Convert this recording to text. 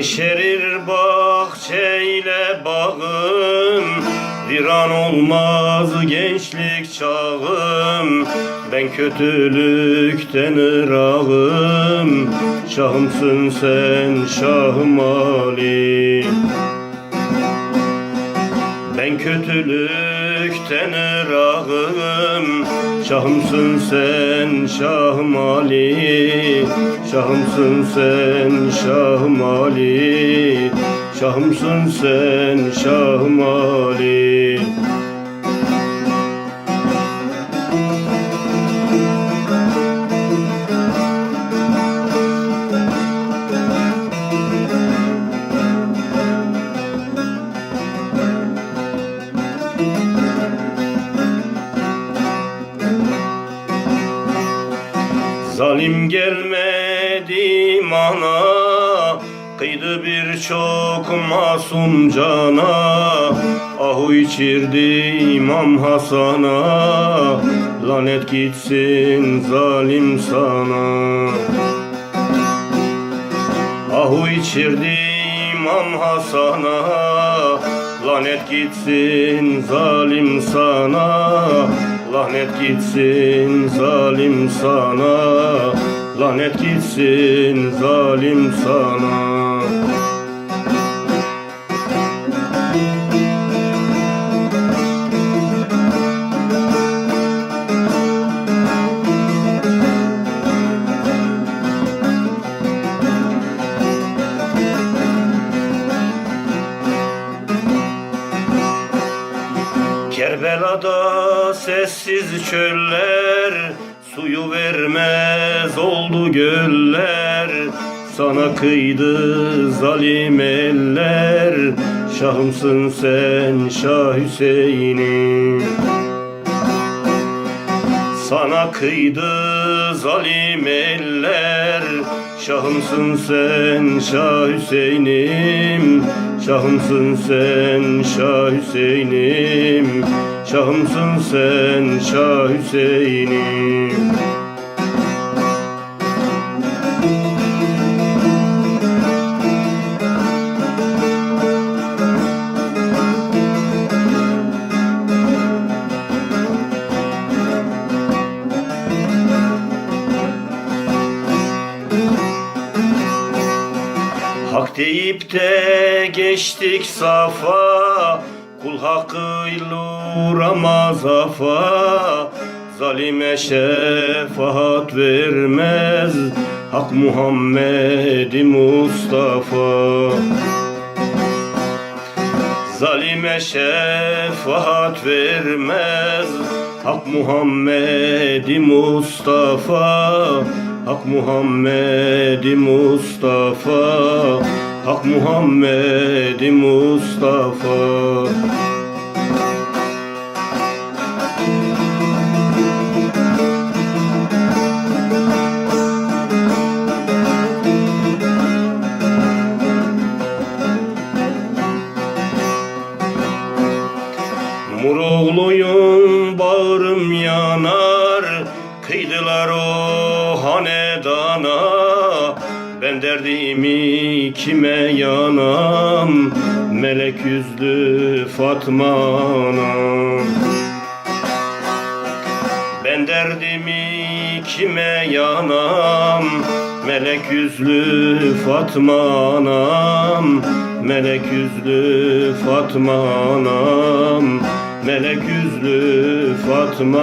Yeşerir bahçeyle bağım. Viran olmaz gençlik çağım. Ben kötülükten ırağım. Şahımsın sen şahım Ali. Ben kötülükten ırağım Şahımsın sen Şahım Ali. Şahımsın sen Şahım Ali. Şahımsın sen Şahım Ali Zalim gelmedi mana Kıydı birçok masum cana. Ahu içirdi İmam Hasan'a Lanet gitsin zalim sana. Ahu içirdi İmam Hasan'a Lanet gitsin zalim sana Lanet gitsin zalim sana. Lanet gitsin zalim sana Kerbela'da sessiz çöller Suyu vermez oldu göller. Sana kıydı zalim eller Şahımsın sen Şah Hüseyin'im sana kıydı zalim eller. Şahımsın sen Şah Hüseyin'im. Şahımsın sen Şah Hüseyin'im. Şahımsın sen Şah Hüseyin'im Hak deyip de geçtik safa Kul hakkıyla uğramaz afa Zalime şefaat vermez Hak Muhammed Mustafa. Zalime şefaat vermez Hak Muhammed Mustafa Hak Muhammed Mustafa Hak Muhammed Mustafa. Muroğluyum bağrım yanar Kıydılar o hanedana Ben derdimi kime yanam? Melek yüzlü Fatma'na. Ben derdimi kime yanam? Melek yüzlü Fatma anam Melek yüzlü Fatma anam Melek yüzlü Fatma